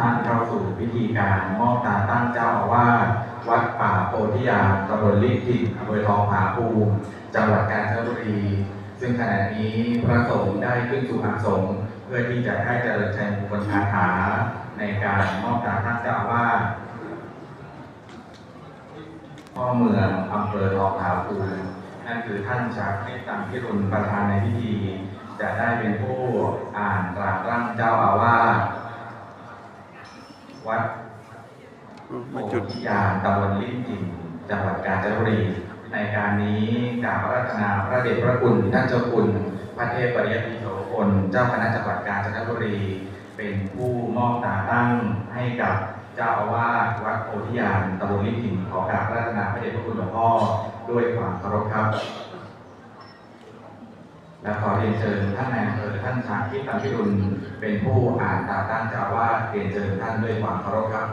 ท่านเข้าสู่พิธีการมอบตาตั้งเจ้าอาวาสวัดป่าโพธิยามตำบลลิขิตอำเภอทองผาภูมิจังหวัดกาญจนบุรี ซึ่งขณะนี้พระสงฆ์ได้ขึ้นสู่อาสงเพื่อที่จะให้เจริญชัยมงคลคาถาในการมอบตาตั้งเจ้าอาวาสพ่อเมืองอำเภอทองผาภูมินั่นคือท่านชาคริตังพิรุณประธานในพิธี จะได้เป็นผู้อ่านตราร่างเจ้าอาวาส วัดมโพมาจุดธิยามตำบลลิ้นจิมจังหวัดกาญจนบุรี ในการนี้กราบพระราชนาพระเดชพระคุณท่านเจ้าคุณพระเทพปริยติโสพลเจ้าคณะจังหวัดกาญจนบุรี เป็นผู้มอบตาตั้งให้กับเจ้าอาวาสวัดโพธิยามตำบลลิ้นจิมขอกราบพระราชนาพระเดชพระคุณหลวงพ่อด้วยความเคารพครับ และขอเรียนเชิญท่านนายอำเภอท่านชาคิดตันพิรุณเป็นผู้อ่านตาตั้งเจ้าอาวาเรียนเชิญท่านด้วยความเคารพครับ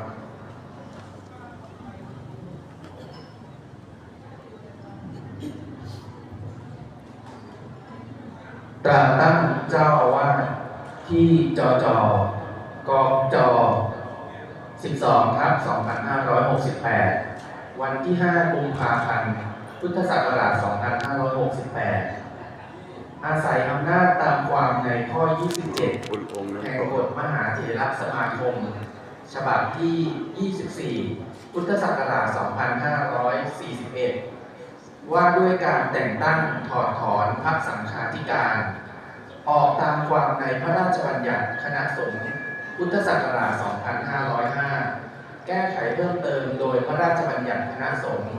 ตราตั้งเจ้าอาวาสที่จอจอกองจอ12ทับ2568 วันที่ 5 กุมภาพันธ์ พุทธศักราช 2568 อาศัยอำนาจตามความในข้อ 27องแห่งกฎมหาเถรสมาคม ฉบับที่ 24 พุทธศักราช 2541 ว่าด้วยการแต่งตั้งถอดถอนพระสังฆาธิการ ออกตามความในพระราชบัญญัติคณะสงฆ์พุทธศักราช 2505 แก้ไขเพิ่มเติมโดยพระราชบัญญัติคณะสงฆ์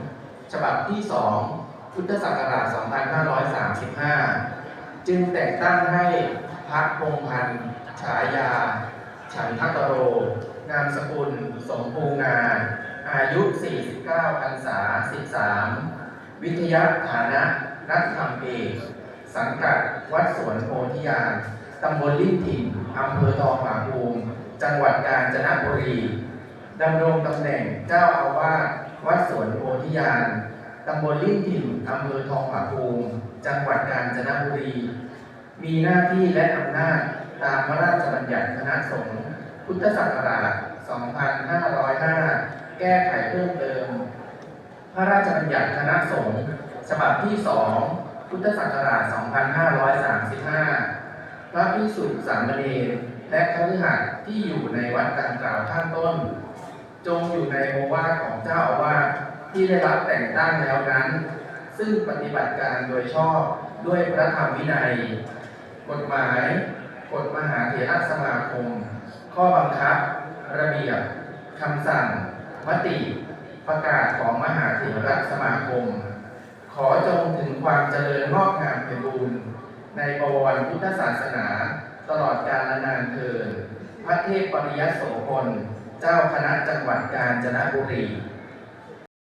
ฉบับที่ 2 พุทธศักราช 2535 จึงแต่งตั้งให้พักพงพันธ์ฉายา ฉันทกโร นามสกุล สมภูงา อายุ 49พรรษา 13 วิทยาฐานะนักธรรมเอกสังกัดวัดสวนโพธิยานตำบลลิ้นถิ่นอำเภอทองผาภูมิ จังหวัดกาญจนบุรีดำรงตำแหน่งเจ้าอาวาสวัดสวนโพธิยานตำบลลิ้นถิ่นอำเภอทองผาภูมิ จังหวัดกาญจนบุรี มีหน้าที่และอำนาจตามพระราชบัญญัติคณะสงฆ์พุทธศักราช 2505 แก้ไขเพิ่มเติม พระราชบัญญัติคณะสงฆ์ฉบับที่ 2 พุทธศักราช 2535 พระพิสุปิสามเณรและคฤหัสถ์ที่อยู่ในวัดดังกล่าวข้างต้น จงอยู่ในโอวาทของเจ้าอาวาสที่ได้รับแต่งตั้งแล้วนั้น ซึ่งปฏิบัติการโดยชอบด้วยพระธรรมวินัย กฎหมาย กฎมหาเถรสมาคม ข้อบังคับ ระเบียบคำสั่ง มติ ประกาศของมหาเถรสมาคม ขอจงถึงความเจริญงอกงามไพบูรณ์ในบวรพุทธศาสนาตลอดกาลนานเทินพระเทพปริยโสพล เจ้าคณะจังหวัดกาญจนบุรี